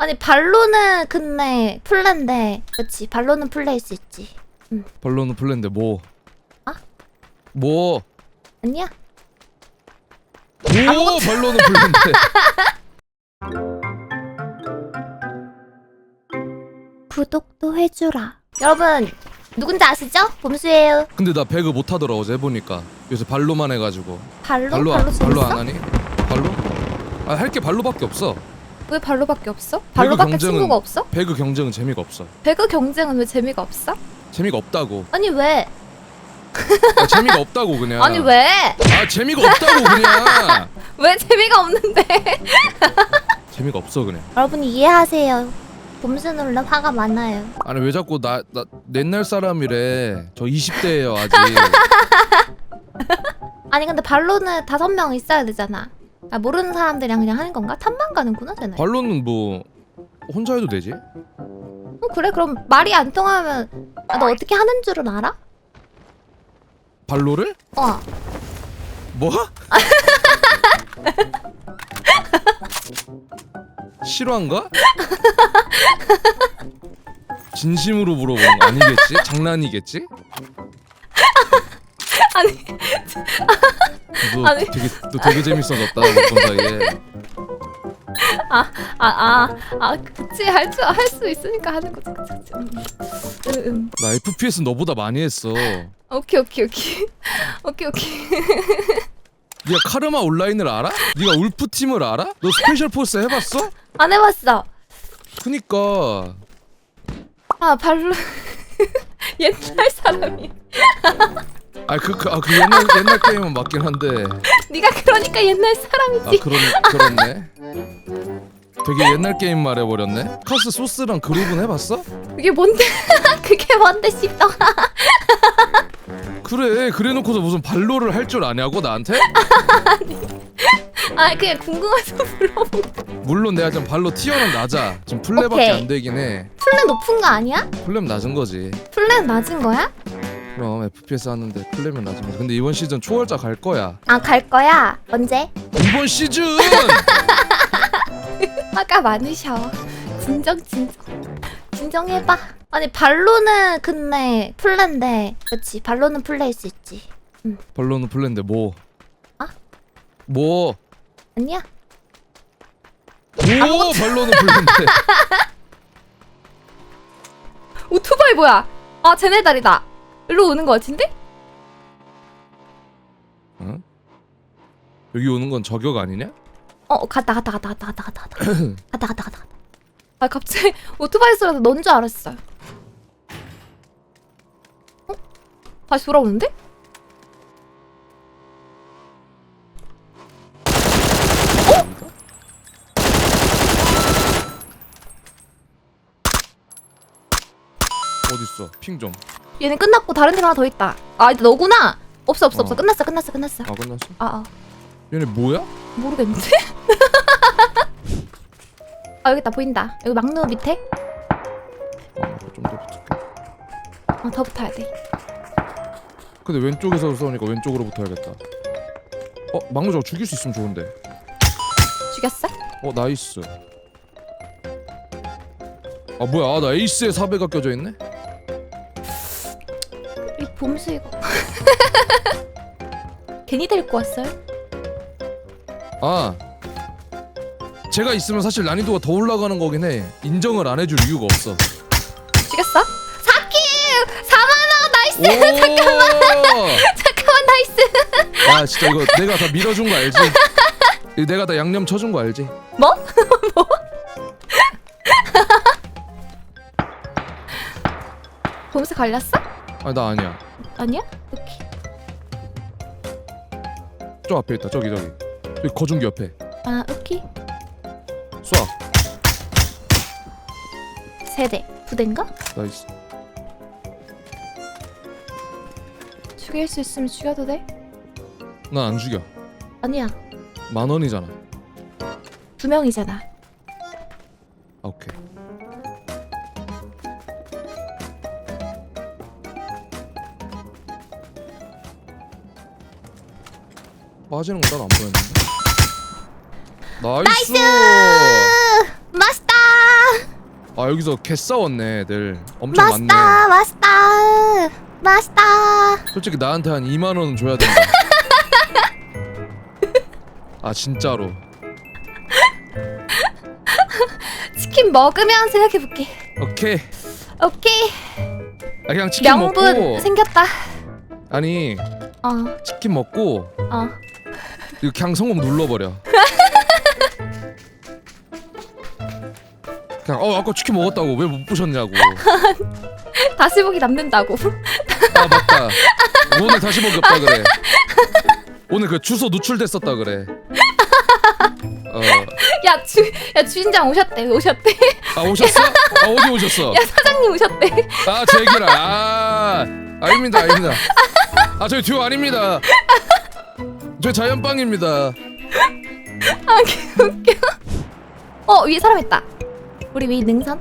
아니 발로는 근데 플랜데 그렇지 발로는 플레이할 수 있지 발로는 플랜데 뭐? 아? 뭐? 아니야? 뭐? 발로는 플랜데. 구독도 해주라 여러분 누군지 아시죠? 봄수예요 근데 나 배그 못 하더라 어제 해보니까. 요새 발로만 해가지고. 발로? 발로 발로, 안, 재밌어? 발로 안 하니? 발로? 아 할 게 발로밖에 없어. 왜 발로밖에 없어? 발로밖에 경쟁은- 친구가 없어? 배그 경쟁은 재미가 없어. 배그 경쟁은 왜 재미가 없어? 재미가 없다고. 아니 왜? 아, 재미가 없다고 그냥. 아니 왜? 아 재미가 없다고 그냥. 왜 재미가 없는데? 재미가 없어 그냥. 여러분 이해하세요 원래 화가 많아요 아니 왜 자꾸 나 나 옛날 사람이래. 저 20대예요 아직. 아니 근데 발로는 다섯 명 있어야 되잖아 아, 모르는 사람들이랑 그냥 하는 건가? 탐만 가는구나 쟤네 발로는 뭐 혼자 해도 되지? 어, 그래 그럼 말이 안 통하면 아, 너 어떻게 하는 줄은 알아? 발로를? 어 뭐? 실화인가? 진심으로 물어보는 거 아니겠지? 장난이겠지? 아니 너 아니. 되게 너 되게 재밌어졌다 못본 사이에 아아아 아, 그치 할 줄 할 수 있으니까 하는 거지 그치 그치 음. 음, 음. 나 FPS 너보다 많이 했어 오케이 오케이 오케이 오케이 오케이 카르마 온라인을 알아? 네가 울프 팀을 알아? 너 스페셜 포스 해봤어? 안 해봤어 그니까 아 발로 옛날 사람이 아그 그, 아, 그 옛날 옛날 게임은 맞긴 한데 네가 그러니까 옛날 아 사람이지 그런 그렇네. 되게 옛날 게임 말해버렸네. 카스 소스랑 그룹은 해봤어? 그게 뭔데 그게 뭔데 씹다 그래 그래놓고서 무슨 발로를 할 줄 아냐고 나한테? 아 그냥 궁금해서 물어본 거 물론 내가 좀 발로 티어는 낮아. 지금 플레밖에 오케이. 안 되긴 해. 플랜 높은 거 아니야? 플레면 낮은 거지. 플랜 낮은 거야? 그럼 FPS 하는데 낮은 거지. 근데 이번 시즌 초월자 갈 거야. 아 갈 거야 언제? 이번 시즌 화가 많으셔. 진정 진정. 진정해봐. 아니 발로는 근데 플랜데 그렇지 발로는 플레이할 수 있지. 발로는 플레인데 뭐? 아? 뭐? 아니야? 뭐 발로는 플레인데? 오토바이 뭐야? 아 쟤네 다리다. 일로 오는 거 같은데? 응? 여기 오는 건 저격 아니냐? 어 갔다 갔다 갔다 갔다 갔다 갔다 갔다 갔다 갔다 갔다. 아 갑자기 오토바이 소리가 넌 줄 알았어. 어? 다시 돌아오는데? 어딨어? 핑 좀. 얘는 끝났고 다른 팀 하나 더 있다. 아 이제 너구나. 없어 없어 없어 어. 끝났어 끝났어 끝났어. 아 끝났어? 아, 아. 얘네 뭐야? 모르겠는데? 아 여기 있다 보인다 여기 막루 밑에 아, 좀더 붙을게. 어, 더 붙어야 돼 근데 왼쪽에서 쏘니까 왼쪽으로 붙어야겠다. 어, 막루 저거 죽일 수 있으면 좋은데. 죽였어? 어, 나이스. 아 뭐야? 아, 나 에이스에 사배가 껴져 있네. 이 봄수 이거 괜히 데리고 왔어요? 아, 제가 있으면 사실 난이도가 더 올라가는 거긴 해. 인정을 안 해줄 이유가 없어. 죽였어? 사키! 4만원 나이스! 잠깐만. 잠깐만 나이스! 아 진짜 이거 내가 다 밀어준 거 알지? 이거 내가 다 양념 쳐준 거 알지? 뭐? 뭐? 봄수 걸렸어? 아 나 아니야. 아니야? 오케이 저 앞에 있다. 저기 저기. 여기 거중기 옆에. 아 오케이 쏴. 세대 부대인가? 나이스. 죽일 수 있으면 죽여도 돼? 난 안 죽여. 아니야 만 원이잖아. 두 명이잖아 아, 오케이. 빠지는 건 따로 안 보였는데. 나이스. 맛있다! 아 여기서 개 싸웠네 애들. 엄청 많네 맛있다 맛있다 맛있다 솔직히 나한테 한 2만 원은 줘야 된다. 아 진짜로. 치킨 먹으면 생각해볼게. 오케이. 오케이. 아 그냥 치킨 명분 먹고 생겼다. 아니 어어. 치킨 먹고 어. 이거 그냥 성공 눌러버려. 그냥 어 아까 치킨 먹었다고 왜못 부셨냐고. 다시 보기 남는다고. 아 맞다. 오늘 다시 보기 없다 그래. 오늘 그 주소 누출됐었다 그래. 어, 야, 주, 야 주인장 오셨대 오셨대. 아 오셨어? 아 어디 오셨어? 야 사장님 오셨대. 아 제기라. 아 아닙니다 아닙니다. 아 저희 듀오 아닙니다 저희 자연빵입니다. 아 개웃겨. 어 위에 사람 있다. 우리 위 능선?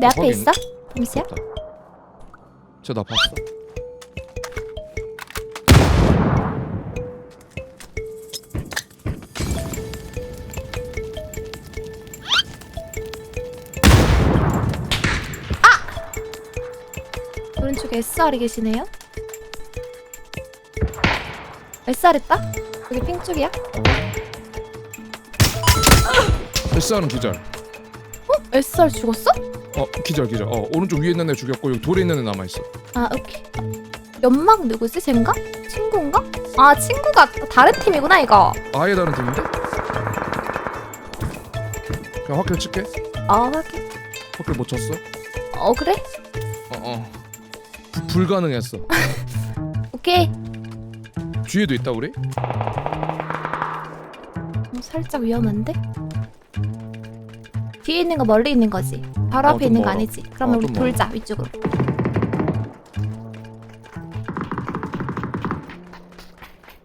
내 앞에 거기 있어? 잠시야? 쟤나 봤어 SR이 계시네요 SR 있다? 여기 핑 쪽이야? SR은 기절 SR 죽었어? 어 기절 기절 어 오른쪽 위에 있는 애 죽였고 여기 돌에 있는 애 남아 있어 아 오케이 연막 누구지? 쟨가? 친구인가? 아 친구가 다른 팀이구나 이거 아예 다른 팀인데? 그냥 확킬 칠게 아 확인 확킬 못 쳤어? 어 그래? 어 어 불가능했어. 오케이. 뒤에도 있다 우리? 어, 살짝 위험한데? 뒤에 있는 거 멀리 있는 거지. 바로 어, 앞에 좀 있는 거 멀어. 아니지? 그러면 어, 우리 좀 멀어. 돌자 위쪽으로.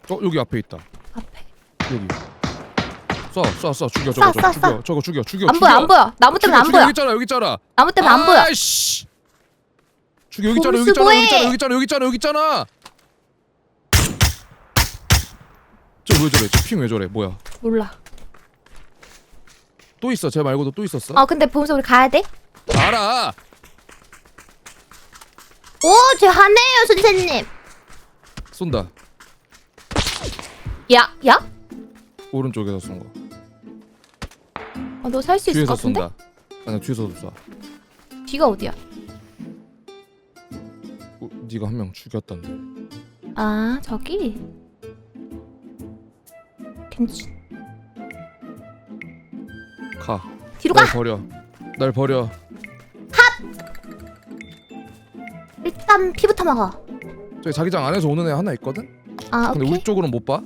어 여기 앞에 있다. 앞에. 여기. 쏴 쏴 쏴 죽여 쏴, 저거 저거 쏴, 죽여 저거 죽여 죽여 안 보여 안 보여. 나무 때문에 안 죽여, 보여. 여기 있잖아 여기 있잖아. 나무 때문에 안 보여. 아이씨. 죽 여 여기 있잖아 여기 있잖아. 여기 있잖아 여기 있잖아 여기 있잖아 저왜 저래? 저 핑 왜 저래? 뭐야? 몰라. 또 있어? 쟤 말고도 또 있었어? 어 근데 보면서 우리 가야 돼? 알아 오저 하네요 선생님! 쏜다. 야 야? 오른쪽에서 쏜거. 어, 너 살 수 있을 뒤에서 것 같은데? 쏜다. 아니 뒤에서도 쏴. 뒤가 어디야? 어, 네가 한 명 죽였던데 아 저기 괜찮 가 뒤로 날가 버려 날 버려 일단 피부터 먹어 저기 자기장 안에서 오는 애 하나 있거든? 아 근데 오케이 우리 쪽으로는 못 봐.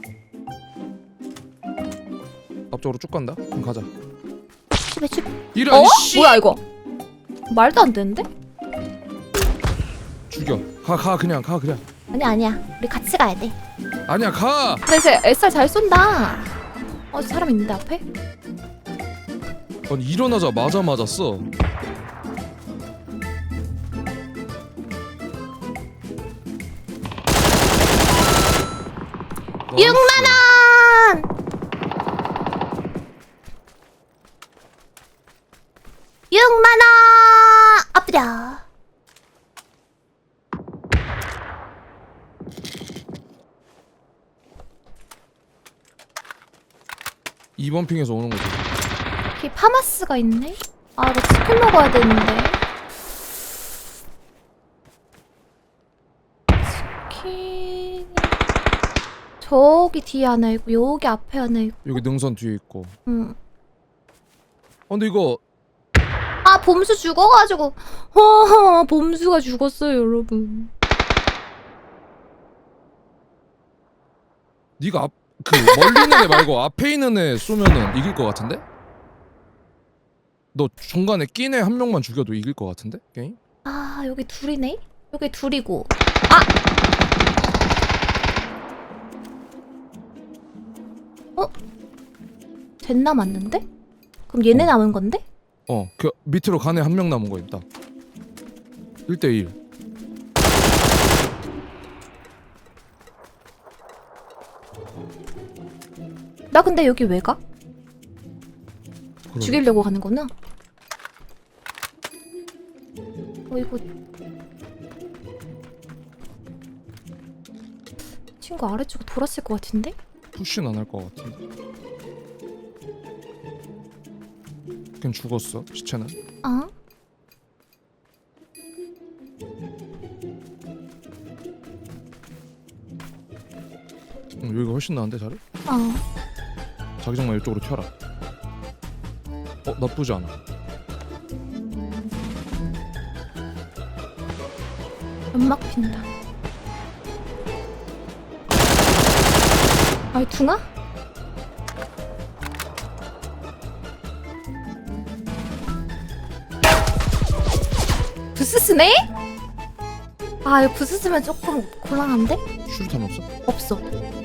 앞쪽으로 쭉 간다. 그럼 가자. 집에 집 이런 어? 씨. 뭐야 이거 말도 안 되는데? 죽여. 가 가 그냥 가 그냥. 아니야 아니야 우리 같이 가야 돼 아니야 가. 근데 이제 SR 잘 쏜다 어 사람 있는데 앞에? 아니 일어나자마자 맞았어. 나이스. 6만원 2번 핑에서 오는 거지. 여기 파마스가 있네? 아, 나 치킨 먹어야 되는데. 치킨. 저기 뒤에 하나 있고, 여기 앞에 하나 있고. 여기 능선 뒤에 있고. 응. 아, 근데 이거 아, 봄수 죽어가지고. 허허, 봄수가 죽었어요, 여러분. 네가 앞 그 멀리 있는 애 말고 앞에 있는 애 쏘면은 이길 것 같은데? 너 중간에 낀애한 명만 죽여도 이길 것 같은데? 게임? 아 여기 둘이네 여기 둘이고 아 어? 젠 남았는데? 그럼 얘네 어. 남은 건데? 어, 그 밑으로 간애한명 남은 거 있다. 1대 1. 나 근데 여기 왜 가? 그러게. 죽이려고 가는 거나? 어 이거 친구 아래쪽에 돌았을 것 같은데? 푸시는 안 할 것 같은데. 걔 죽었어. 시체는. 아? 응, 여기가 훨씬 나은데 자리? 어 자기장만 이쪽으로 튀어라. 어 나쁘지 않아. 연막 핀다 아이 둥아? 부스스네? 아 이거 부스스면 조금 곤란한데? 슈리탄 없어? 없어